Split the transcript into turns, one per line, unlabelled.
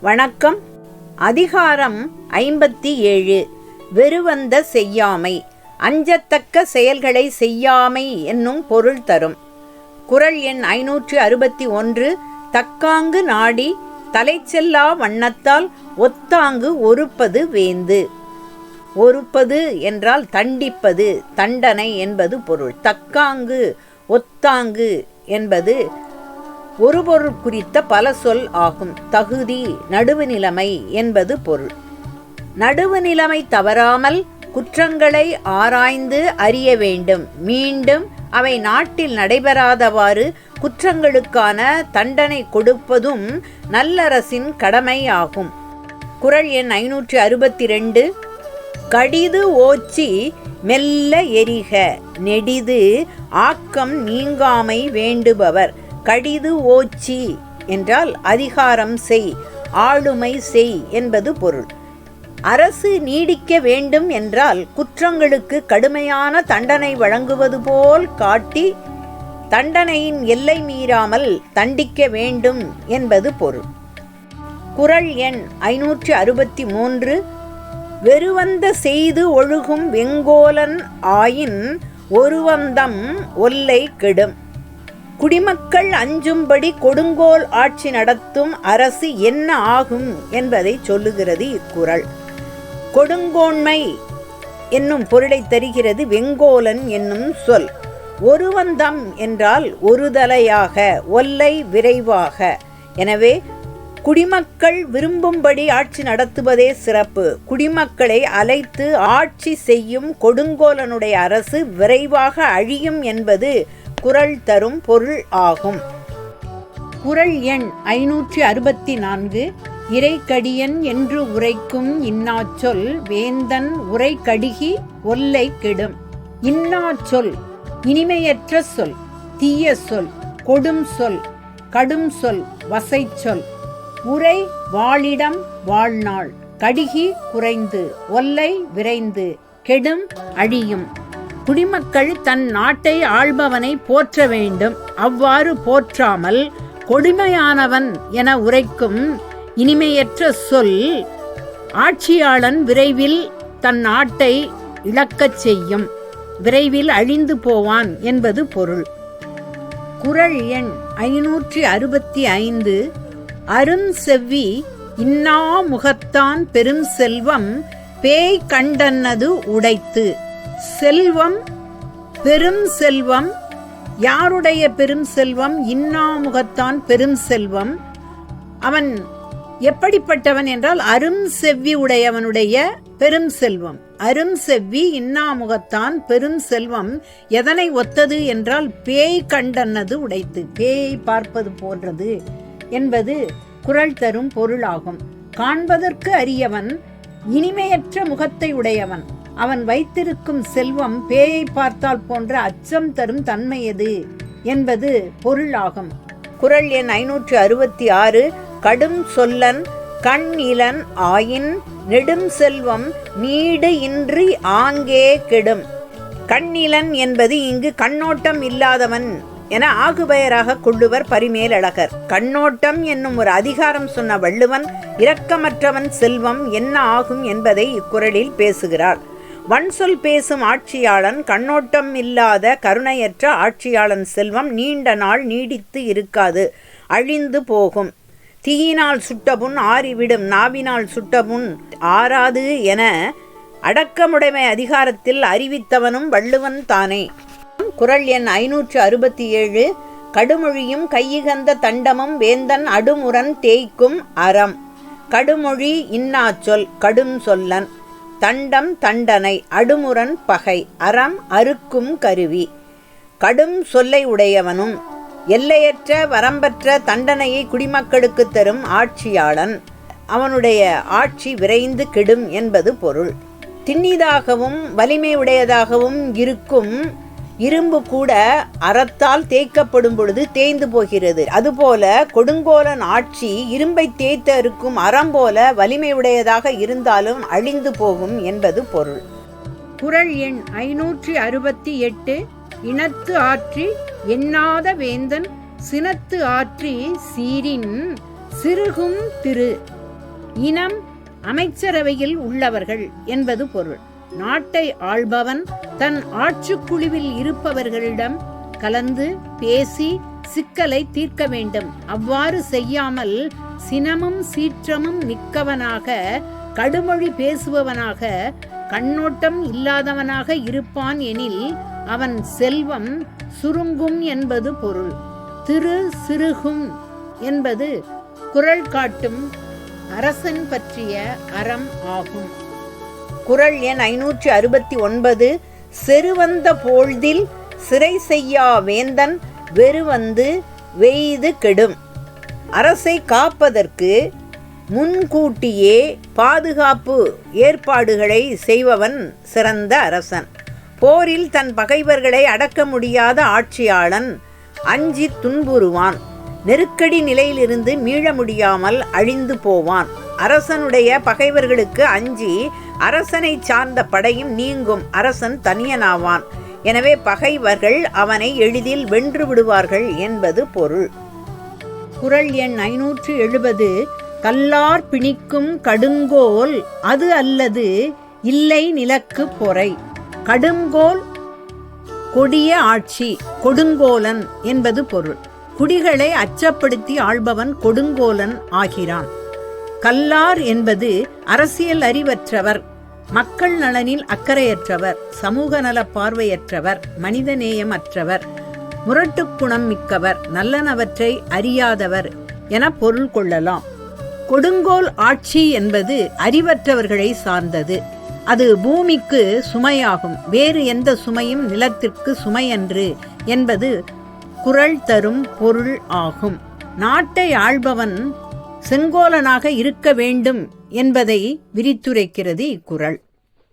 வணக்கம். அதிகாரம் ஐம்பத்தி ஏழு வெறுவந்த செய்யாமை. அஞ்சத்தக்க செயல்களை செய்யாமை என்னும் பொருள் தரும். குறள் எண் ஐநூற்று அறுபத்தி ஒன்று தக்காங்கு நாடி தலைச்செல்லா வண்ணத்தால் ஒத்தாங்கு ஒருப்பது வேந்து. ஒருப்பது என்றால் தண்டிப்பது தண்டனை என்பது பொருள். தக்காங்கு ஒத்தாங்கு என்பது ஒரு பொருள் குறித்த பல சொல் ஆகும். தகுதி நடுவு நிலைமை என்பது பொருள். நடுவு நிலைமை தவறாமல் குற்றங்களை ஆராய்ந்து அறிய வேண்டும். மீண்டும் அவை நாட்டில் நடைபெறாதவாறு குற்றங்களுக்கான தண்டனை கொடுப்பதும் நல்லரசின் கடமையாகும் குறள் எண் ஐநூற்றி அறுபத்தி ரெண்டு கடிது ஓச்சி மெல்ல எரிக. நெடிது ஆக்கம் நீங்காமை வேண்டுபவர். கடிது ஓச்சி என்றால் அதிகாரம் செய் ஆளுமை செய் என்பது பொருள். அரசு நீடிக்க வேண்டும் என்றால் குற்றங்களுக்கு கடுமையான தண்டனை வழங்குவது போல் காட்டி தண்டனையின் எல்லை மீறாமல் தண்டிக்க வேண்டும் என்பது பொருள். குறள் எண் ஐநூற்றி அறுபத்தி மூன்று வெறுவந்த செய்து ஒழுகும் வெங்கோலன் ஆயின் ஒருவந்தம் ஒல்லை கெடும். குடிமக்கள் அஞ்சும்படி கொடுங்கோல் ஆட்சி நடத்தும் அரசு என்ன ஆகும் என்பதை சொல்லுகிறது இக்குறள். கொடுங்கோன்மை என்னும் பொருளை தருகிறது வெங்கோலன் என்னும் சொல். ஒருவந்தம் என்றால் ஒருதலையாக ஒல்லை விரைவாக. எனவே குடிமக்கள் விரும்பும்படி ஆட்சி நடத்துவதே சிறப்பு. குடிமக்களை அழைத்து ஆட்சி செய்யும் கொடுங்கோலனுடைய அரசு விரைவாக அழியும் என்பது குரல் தரும் பொருள் ஆகும். குறள் எண் ஐநூற்றி அறுபத்தி நான்கு. இறைக்கடியன் என்று உரைக்கும் இன்னாச்சொல் வேந்தன் உரை கடிகி ஒல்லை கெடும். இன்னாச்சொல் இனிமையற்ற சொல் தீய சொல் கொடும் சொல் கடும் சொல் வசை சொல். உரை வாழிடம் வாழ்நாள் கடிகி குறைந்து ஒல்லை விரைந்து கெடும் அழியும். குடிமக்கள் தன் நாட்டை ஆள்பவனை போற்ற வேண்டும். அவ்வாறு போற்றாமல் கொடுமையானவன் என உரைக்கும் இனிமையற்ற சொல் ஆட்சியாளன் விரைவில் தன் நாட்டை இழக்கச் செய்யும். விரைவில் அழிந்து போவான் என்பது பொருள். குறள் எண் ஐநூற்றி அறுபத்தி ஐந்து அருஞ்செவ்வி இன்னா முகத்தான் பெரும் செல்வம் பேய் கண்டன்னது உடைத்து. செல்வம் பெரும் செல்வம் யாருடைய பெரும் செல்வம்? இன்னாமுகத்தான் பெரும் செல்வம். அவன் எப்படிப்பட்டவன் என்றால் அரும் செவ்வி உடையவனுடைய பெரும் செல்வம். அரும் செவ்வி இன்னாமுகத்தான் பெரும் செல்வம். எதனை ஒத்தது என்றால் பேய் கண்டன்னது உடைத்து பேய் பார்ப்பது போன்றது என்பது குரல் தரும் பொருளாகும். காண்பதற்கு அரியவன் இனிமையற்ற முகத்தை உடையவன். அவன் வைத்திருக்கும் செல்வம் பேயை பார்த்தால் போன்ற அச்சம் தரும் தன்மை எது என்பது பொருளாகும். குரல் எண் ஐநூற்று அறுபத்தி ஆறு கடும் சொல்லன் கண் இளன் ஆயின் நெடும் செல்வம் நீடு இன்றி ஆங்கே கெடும். கண்ணிலன் என்பது இங்கு கண்ணோட்டம் இல்லாதவன் என ஆகுபெயராக கொள்ளுவர் பரிமேலழகர். கண்ணோட்டம் என்னும் ஒரு அதிகாரம் சொன்ன வள்ளுவன் இரக்கமற்றவன் செல்வம் என்ன ஆகும் என்பதை இக்குறளில் பேசுகிறார். வன்சொல் பேசும் ஆட்சியாளன் கண்ணோட்டம் இல்லாத கருணையற்ற ஆட்சியாளன் செல்வம் நீண்ட நாள் நீடித்து இருக்காது அழிந்து போகும். தீயினால் சுட்டபுண் ஆறிவிடும் நாவினால் சுட்டபுண் ஆறாது என அடக்கமுடைமை அதிகாரத்தில் அறிவித்தவனும் வள்ளுவன் தானே. குரல் எண் ஐநூற்று அறுபத்தி ஏழு கடுமொழியும் கையிகந்த தண்டமும் வேந்தன் அடுமுரன் தேய்க்கும் அறம். கடுமொழி இன்னாச்சொல் கடும் சொல்லன் தண்டம் தண்டனை அடுமுரன் பகை அறம் அறுக்கும் கருவி. கடும் சொல்லை உடையவனும் எல்லையற்ற வரம்பற்ற தண்டனையை குடிமக்களுக்கு தரும் ஆட்சியாளன். அவனுடைய ஆட்சி விரைந்து கெடும் என்பது பொருள். திண்ணிதாகவும் வலிமை உடையதாகவும் இருக்கும் இரும்பு கூட அறத்தால் தேய்க்கப்படும் பொழுது தேய்ந்து போகிறது. அதுபோல கொடுங்கோலன் ஆட்சி இரும்பை தேய்த்த இருக்கும் அறம் போல வலிமையுடையதாக இருந்தாலும் அழிந்து போகும் என்பது பொருள். குரல் எண் ஐநூற்றி அறுபத்தி எட்டு இனத்து ஆற்றி எண்ணாத வேந்தன் சினத்து ஆற்றி சீரின் சிறுகும் திரு இனம் அமைச்சரவையில் உள்ளவர்கள் என்பது பொருள். நாட்டை ஆள்பவன் தன் ஆட்சிக்குழுவில் இருப்பவர்களிடம் கலந்து பேசி சிக்கலை தீர்க்க வேண்டும். அவ்வாறு செய்யாமல் சினமும் சீற்றமும் மிக்கவனாக கடுமொழி பேசுபவனாக கண்ணோட்டம் இல்லாதவனாக இருப்பான் எனில் அவன் செல்வம் சுருங்கும் என்பது பொருள். திரு சிறுகும் என்பது குரல் காட்டும் அரசன் பற்றிய அறம் ஆகும். குரல் எண் ஐநூற்றி அறுபத்தி ஒன்பது. செருவந்த போழ்தில் சிறை செய்யா வேந்தன் வெறுவந்து வெய்து கெடும். அரசை காப்பதற்கு முன்கூட்டியே பாதுகாப்பு ஏற்பாடுகளை செய்பவன் சிறந்த அரசன். போரில் தன் பகைவர்களை அடக்க முடியாத ஆட்சியாளன் அஞ்சி துன்புறுவான். நெருக்கடி நிலையிலிருந்து மீள முடியாமல் அழிந்து போவான். அரசனுடைய பகைவர்களுக்கு அஞ்சி அரசனை சார்ந்த படையும் நீங்கும் அரசன் தனியனாவான். எனவே பகைவர்கள் அவனை எளிதில் வென்று விடுவார்கள் என்பது பொருள். குரல் எண் ஐநூற்று எழுபது கல்லார் பிணிக்கும் கடுங்கோல் அது அல்லது இல்லை நிலக்கு பொறை. கடுங்கோல் கொடிய ஆட்சி கொடுங்கோலன் என்பது பொருள். குடிகளை அச்சப்படுத்தி ஆள்பவன் கொடுங்கோலன் ஆகிறான். கல்லார் என்பது அரசியல் அறிவற்றவர் மக்கள் நலனில் அக்கறையற்றவர் சமூக நல பார்வையற்றவர் மனிதநேயமற்றவர் முரட்டு குணம் மிக்கவர் நல்லனவற்றை அறியாதவர் என பொருள் கொள்ளலாம். கொடுங்கோல் ஆட்சி என்பது அறிவற்றவர்களை சார்ந்தது. அது பூமிக்கு சுமையாகும் வேறு எந்த சுமையும் நிலத்திற்கு சுமையன்று என்பது குரல் தரும் பொருள் ஆகும். நாட்டை ஆள்பவன் செங்கோலனாக இருக்க வேண்டும் என்பதை விரித்துரைக்கிறது இக்குறள்.